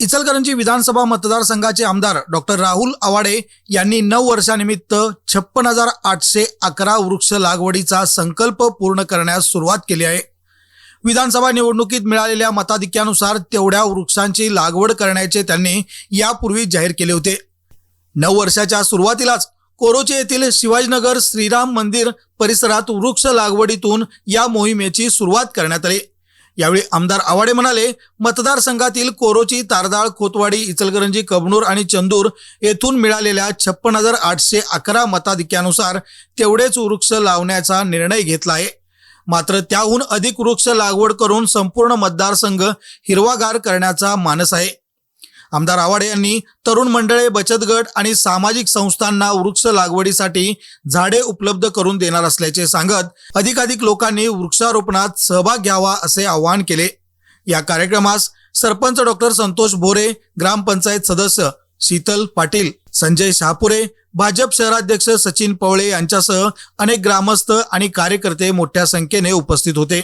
इचलकरंजी विधानसभा मतदारसंघाचे आमदार डॉक्टर राहुल आवाडे यांनी नऊ वर्षानिमित्त छप्पन हजार आठशे अकरा वृक्ष लागवडीचा संकल्प पूर्ण करण्यास सुरुवात केली आहे. विधानसभा निवडणुकीत मिळालेल्या मताधिक्यानुसार तेवढ्या वृक्षांची लागवड करण्याचे त्यांनी यापूर्वी जाहीर केले होते. नऊ वर्षाच्या सुरुवातीलाच कोरोचे येथील शिवाजीनगर श्रीराम मंदिर परिसरात वृक्ष लागवडीतून या मोहिमेची सुरुवात करण्यात आली. यावेळी आमदार आवाडे म्हणाले मतदारसंघातील कोरोची तारदाळ खोतवाडी इचलकरंजी कबनूर आणि चंदूर येथून मिळालेल्या छप्पन हजार आठशे अकरा मताधिक्यानुसार तेवढेच वृक्ष लावण्याचा निर्णय घेतला आहे मात्र त्याहून अधिक वृक्ष लागवड करून संपूर्ण मतदारसंघ हिरवागार करण्याचा मानस आहे. आमदार आवाडे यांनी तरुण मंडळे बचत गट आणि सामाजिक संस्थांना वृक्ष लागवडीसाठी झाडे उपलब्ध करून देणार असल्याचे सांगत अधिकाधिक लोकांनी वृक्षारोपणात सहभाग घ्यावा असे आवाहन केले. या कार्यक्रमास सरपंच डॉक्टर संतोष बोरे ग्रामपंचायत सदस्य शीतल पाटील संजय शहापुरे भाजप शहराध्यक्ष सचिन पवळे यांच्यासह अनेक ग्रामस्थ आणि कार्यकर्ते मोठ्या संख्येने उपस्थित होते.